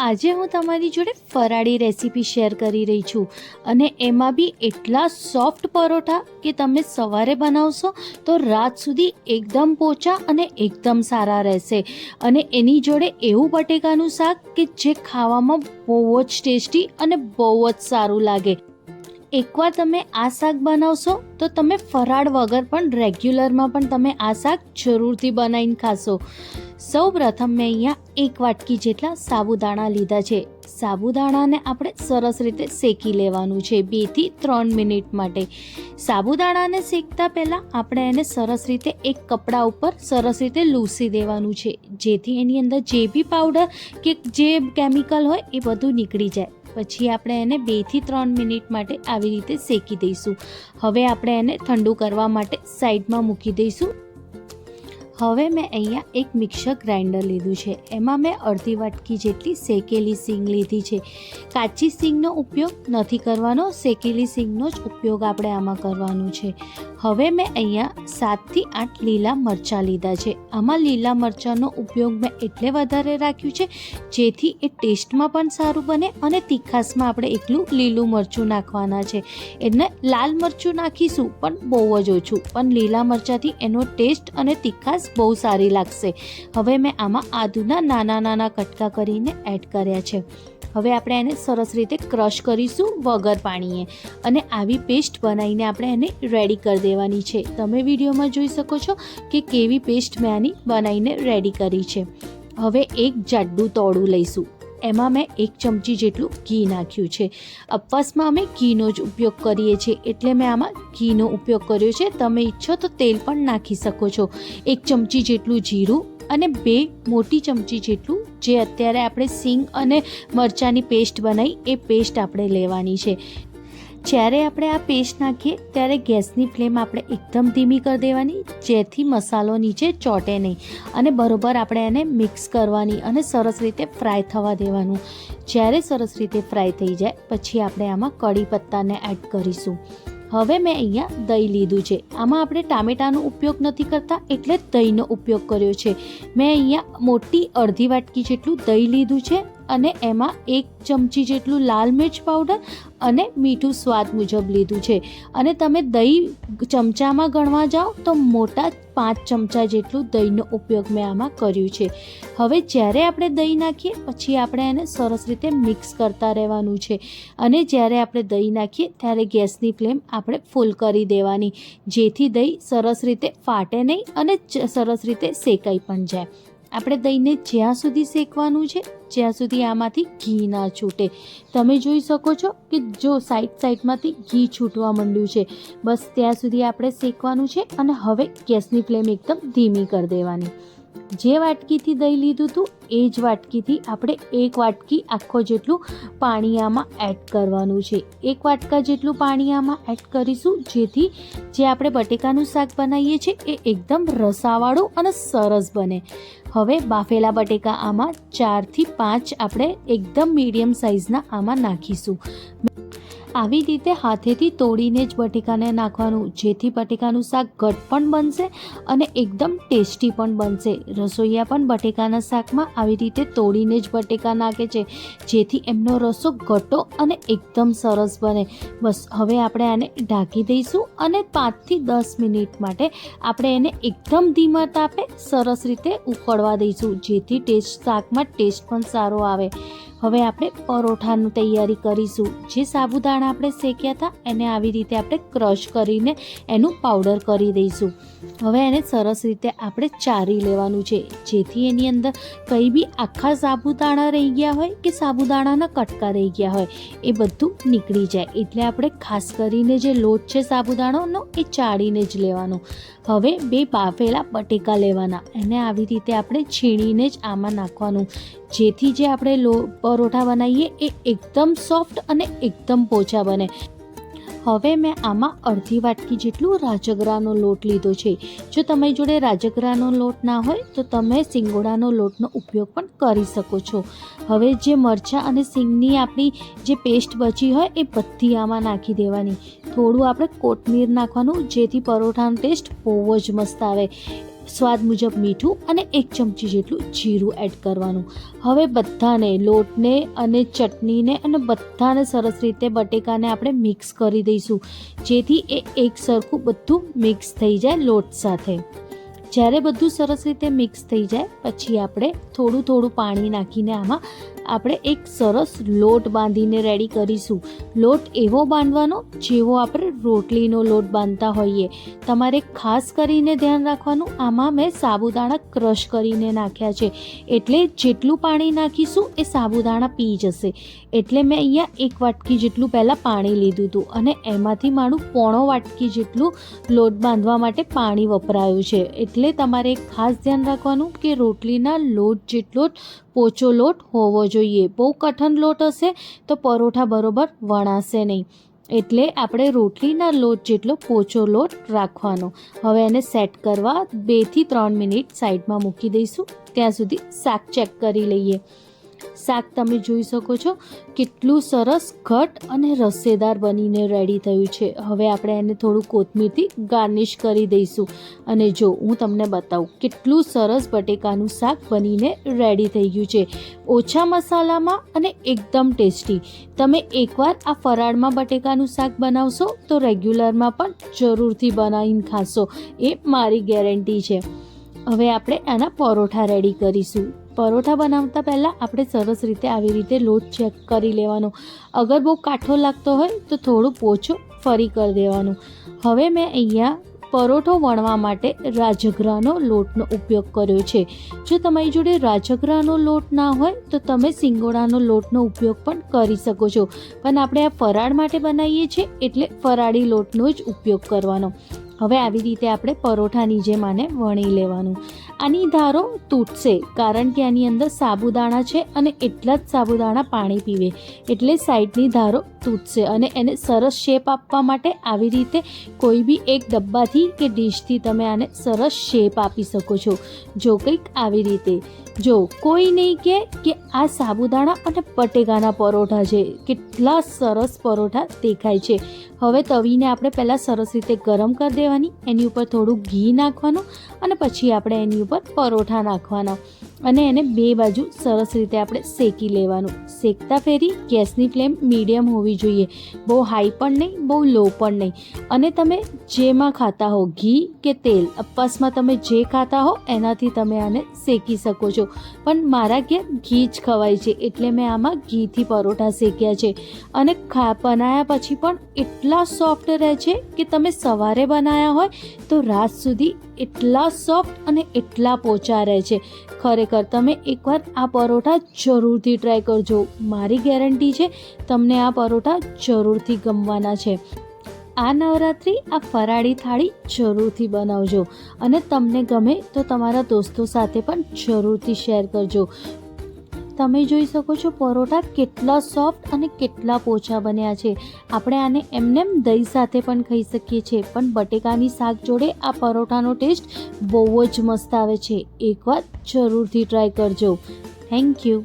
આજે હું તમારી જોડે ફરાળી રેસીપી શેર કરી રહી છું અને એમાં બી એટલા સોફ્ટ પરોઠા કે તમે સવારે બનાવશો તો રાત સુધી એકદમ પોચા અને એકદમ સારા રહેશે. અને એની જોડે એવું બટેકાનું શાક કે જે ખાવામાં બહુ જ ટેસ્ટી અને બહુ જ સારું લાગે. એકવાર તમે આ શાક બનાવશો તો તમે ફરાળ વગર પણ રેગ્યુલરમાં પણ તમે આ શાક જરૂરથી બનાવીને ખાશો. સૌ પ્રથમ મેં અહીંયા એક વાટકી જેટલા સાબુદાણા લીધા છે. સાબુદાણાને આપણે સરસ રીતે શેકી લેવાનું છે બેથી ત્રણ મિનિટ માટે. સાબુદાણાને શેકતા પહેલાં આપણે એને સરસ રીતે એક કપડા ઉપર સરસ રીતે લૂસી દેવાનું છે. જેથી એની અંદર જે બી પાવડર કે જે કેમિકલ હોય એ બધું નીકળી જાય. પછી આપણે એને બેથી ત્રણ મિનિટ માટે આવી રીતે શેકી દઈશું. હવે આપણે એને ઠંડુ કરવા માટે સાઈડમાં મૂકી દઈશું. હવે મેં અહીંયા એક મિક્સર ગ્રાઇન્ડર લીધું છે. એમાં મેં અડધી વાટકી જેટલી શેકેલી સિંગ લીધી છે. કાચી સિંગનો ઉપયોગ નથી કરવાનો, શેકેલી સિંગનો જ ઉપયોગ આપણે આમાં કરવાનું છે. હવે મેં અહીંયા સાતથી આઠ લીલા મરચાં લીધા છે. આમાં લીલા મરચાંનો ઉપયોગ મેં એટલે વધારે રાખ્યું છે, જેથી એ ટેસ્ટમાં પણ સારું બને અને તીખાસમાં આપણે એકલું લીલું મરચું નાખવાના છે. એટલે લાલ મરચું નાખીશું પણ બહુ જ ઓછું, પણ લીલા મરચાંથી એનો ટેસ્ટ અને તીખાસ બહુ સારી લાગશે. હવે મેં આમાં આદુના નાના નાના કટકા કરીને એડ કર્યા છે. હવે આપણે એને સરસ રીતે ક્રશ કરીશું વગર પાણીએ અને આવી પેસ્ટ બનાવીને આપણે એને રેડી કરી દેવાની છે. તમે વિડીયોમાં જોઈ શકો છો કે કેવી પેસ્ટ મેં આની બનાવીને રેડી કરી છે. હવે એક જાડું તોડું લઈશું. એમાં મેં એક ચમચી જેટલું ઘી નાખ્યું છે. અપવાસમાં અમે ઘીનો જ ઉપયોગ કરીએ છીએ. એટલે મેં આમાં ઘીનો ઉપયોગ કર્યો છે. તમે ઈચ્છો તો તેલ પણ નાખી શકો છો. એક ચમચી જેટલું જીરું અને બે મોટી ચમચી જેટલું જે અત્યારે આપણે સિંગ અને મરચાંની પેસ્ટ બનાવી એ પેસ્ટ આપણે લેવાની છે. જ્યારે આપણે આ પેસ્ટ નાખીએ, ત્યારે ગેસની ફ્લેમ આપણે એકદમ ધીમી કરી દેવાની, જેથી મસાલો નીચે ચોટે નહીં. અને બરોબર આપણે એને મિક્સ કરવાની અને સરસ રીતે ફ્રાય થવા દેવાનું. જ્યારે સરસ રીતે ફ્રાય થઈ જાય, પછી આપણે આમાં કઢી પત્તાને એડ કરીશું. હવે મેં અહીંયા દહીં લીધું છે. આમાં આપણે ટામેટાનો ઉપયોગ નથી કરતા, એટલે દહીંનો ઉપયોગ કર્યો છે. મેં અહીંયા મોટી અડધી વાટકી જેટલું દહીં લીધું છે. અને એમાં એક ચમચી જેટલું લાલ મિર્ચ પાવડર અને મીઠું સ્વાદ મુજબ લીધું છે. અને તમે દહીં ચમચામાં ગણવા જાઓ તો મોટા પાંચ ચમચા જેટલું દહીંનો ઉપયોગ મેં આમાં કર્યું છે. હવે જ્યારે આપણે દહીં નાખીએ, પછી આપણે એને સરસ રીતે મિક્સ કરતા રહેવાનું છે. અને જ્યારે આપણે દહીં નાખીએ, ત્યારે ગેસની ફ્લેમ આપણે ફૂલ કરી દેવાની, જેથી દહીં સરસ રીતે ફાટે નહીં અને સરસ રીતે શેકાઈ પણ જાય. આપણે દહીંને જ્યાં સુધી શેકવાનું છે, જ્યાં સુધી આમાંથી ઘી ના છૂટે. તમે જોઈ શકો છો કે જો સાઈડ સાઈડમાંથી ઘી છૂટવા માંડ્યું છે, બસ ત્યાં સુધી આપણે શેકવાનું છે અને હવે ગેસની ફ્લેમ એકદમ ધીમી કરી દેવાની. જે વાટકીથી દહીં લીધું હતું, એ જ વાટકીથી આપણે એક વાટકી આખો જેટલું પાણી આમાં એડ કરવાનું છે. એક વાટકા જેટલું પાણી આમાં એડ કરીશું, જેથી જે આપણે બટેકાનું શાક બનાવીએ છીએ, એ એકદમ રસાવાળું અને સરસ બને. હવે બાફેલા બટેકા આમાં ચારથી પાંચ આપણે એકદમ મીડિયમ સાઇઝના આમાં નાખીશું. આવી રીતે હાથેથી તોડીને જ બટેકાને નાખવાનું, જેથી બટેકાનું શાક ઘટ પણ બનશે અને એકદમ ટેસ્ટી પણ બનશે. રસોઈયા પણ બટેકાના શાકમાં આવી રીતે તોડીને જ બટેકા નાખે છે, જેથી એમનો રસો ઘટો અને એકદમ સરસ બને. બસ, હવે આપણે આને ઢાંકી દઈશું અને પાંચથી દસ મિનિટ માટે આપણે એને એકદમ ધીમા તાપે સરસ રીતે ઉકળવા દઈશું, જેથી ટેસ્ટ શાકમાં ટેસ્ટ પણ સારો આવે. હવે આપણે પરોઠાની તૈયારી કરીશું. જે સાબુદાણા આપણે શેક્યા હતા, એને આવી રીતે આપણે ક્રશ કરીને એનું પાવડર કરી દઈશું. હવે એને સરસ રીતે આપણે ચારી લેવાનું છે. જેથી એની અંદર કંઈ બી આખા સાબુદાણા રહી ગયા હોય કે સાબુદાણાના કટકા રહી ગયા હોય, એ બધું નીકળી જાય. એટલે આપણે ખાસ કરીને જે લોટ છે સાબુદાણાનો, એ ચાળીને જ લેવાનો. હવે બે બાફેલા બટેકા લેવાના. એને આવી રીતે આપણે છીણીને જ આમાં નાખવાનું. જેથી જે આપણે લો પરોઠા બનાવીએ એ એકદમ સોફ્ટ અને એકદમ પોચા બને. હવે મેં આમાં અડધી વાટકી જેટલું રાજગરાનો લોટ લીધો છે. જો તમારી જોડે રાજગરાનો લોટ ના હોય, તો તમે સિંગોડાનો લોટનો ઉપયોગ પણ કરી શકો છો. હવે જે મરચાં અને સિંગની આપણી જે પેસ્ટ બચી હોય, એ બધી આમાં નાખી દેવાની. થોડું આપણે કોથમીર નાખવાનું, જેથી પરોઠાનો ટેસ્ટ બહુ જ મસ્ત આવે. સ્વાદ મુજબ મીઠું અને એક ચમચી જેટલું જીરું એડ કરવાનું. હવે બધાને લોટને અને ચટણીને અને બધાને સરસ રીતે બટેકાને આપણે મિક્સ કરી દઈશું. જેથી એ એક સરખું બધું મિક્સ થઈ જાય લોટ સાથે. જ્યારે બધું સરસ રીતે મિક્સ થઈ જાય, પછી આપણે થોડું થોડું પાણી નાખીને આમાં આપણે એક સરસ લોટ બાંધીને રેડી કરીશું. લોટ એવો બાંધવાનો જેવો આપણે રોટલીનો લોટ બાંધતા હોઈએ. તમારે ખાસ કરીને ધ્યાન રાખવાનું, આમાં મેં સાબુદાણા ક્રશ કરીને નાખ્યા છે. એટલે જેટલું પાણી નાખીશું, એ સાબુદાણા પી જશે. એટલે મેં અહીંયા એક વાટકી જેટલું પહેલાં પાણી લીધું હતું અને એમાંથી મારું પોણો વાટકી જેટલું લોટ બાંધવા માટે પાણી વપરાયું છે. એટલે તમારે ખાસ ધ્યાન રાખવાનું કે રોટલીના લોટ જેટલો જ પોચો લોટ હોવો જોઈએ. બહુ કઠણ લોટ હશે તો પરોઠા બરોબર વણાશે નહીં. એટલે આપણે રોટલીના લોટ જેટલો પોચો લોટ રાખવાનો. હવે એને સેટ કરવા બેથી ત્રણ મિનિટ સાઈડમાં મૂકી દઈશું. ત્યાં સુધી શાક ચેક કરી લઈએ. શાક તમે જોઈ શકો છો. કેટલું સરસ ઘટ અને રસેદાર બનીને રેડી થયું છે. હવે આપણે એને થોડું કોથમીરથી ગાર્નિશ કરી દઈશું. અને જો હું તમને બતાવું, કેટલું સરસ બટેકાનું શાક બનીને રેડી થઈ ગયું છે. ઓછા મસાલામાં અને એકદમ ટેસ્ટી. તમે એકવાર આ ફરાળમાં બટેકાનું શાક બનાવશો, તો રેગ્યુલરમાં પણ જરૂરથી બનાવીને ખાશો. એ મારી ગેરંટી છે. હવે આપણે આના પરોઠા રેડી કરીશું. પરોઠા બનાવતા પહેલાં આપણે સરસ રીતે આવી રીતે લોટ ચેક કરી લેવાનો. અગર બહુ કાઠો લાગતો હોય તો થોડું પોછો ફરી કરી દેવાનું. હવે મેં અહીંયા પરોઠો વણવા માટે રાજગરાનો લોટનો ઉપયોગ કર્યો છે. જો તમારી જોડે રાજગરાનો લોટ ના હોય તો તમે સિંગોડાનો લોટનો ઉપયોગ પણ કરી શકો છો. પણ આપણે આ ફરાળ માટે બનાવીએ છીએ એટલે ફરાળી લોટનો જ ઉપયોગ કરવાનો. હવે આવી રીતે આપણે પરોઠાની જેમ આને વણી લેવાનું. આની ધારો તૂટશે, કારણ કે આની અંદર સાબુદાણા છે અને એટલા જ સાબુદાણા પાણી પીવે. એટલે સાઈડની ધારો તૂટશે અને એને સરસ શેપ આપવા માટે આવી રીતે કોઈ બી એક ડબ્બાથી કે ડીશથી તમે આને સરસ શેપ આપી શકો છો. જો કંઈક આવી રીતે. જો કોઈ નહીં કહે કે આ સાબુદાણા અને બટેકાના પરોઠા છે. કેટલા સરસ પરોઠા દેખાય છે. હવે તવીને આપણે પહેલાં સરસ રીતે ગરમ કરી દેવાની, એની ઉપર થોડું ઘી નાખવાનું અને પછી આપણે એની ઉપર પરોઠા નાખવાના. અને એને બે બાજુ સરસ રીતે આપણે શેકી લેવાનું. શેકતા ફેરી ગેસની ફ્લેમ મીડિયમ હોવી જોઈએ. બહુ હાઈ પણ નહીં, બહુ લો પણ નહીં. અને તમે જેમાં ખાતા હો, ઘી કે તેલ અપાસમાં તમે જે ખાતા હો, એનાથી તમે આને શેકી શકો છો. પણ મારા ઘેર ઘી જ ખવાય છે, એટલે મેં આમાં ઘીથી પરોઠા શેક્યા છે. અને ખા બનાવ્યા પછી પણ એટલા સોફ્ટ રહે છે કે તમે સવારે બનાવ્યા હોય તો રાત સુધી એટલા સોફ્ટ અને એટલા પોચા રહે છે. ખરેખર તમે એકવાર આ પરોઠા જરૂરથી ટ્રાય કરજો. મારી ગેરંટી છે, તમને આ પરોઠા જરૂરથી ગમવાના છે. આ નવરાત્રિ, આ ફરાળી થાળી જરૂરથી બનાવજો. અને તમને ગમે તો તમારા દોસ્તો સાથે પણ જરૂરથી શેર કરજો. તમે જોઈ શકો છો પરોઠા કેટલા સોફ્ટ અને કેટલા પોચા બન્યા છે. આપણે આને એમનેમ દહીં સાથે પણ ખાઈ શકીએ છીએ, પણ બટેકાની શાક જોડે આ પરોઠાનો ટેસ્ટ બહુ જ મસ્ત આવે છે. એકવાર જરૂરથી ટ્રાય કરજો. Thank you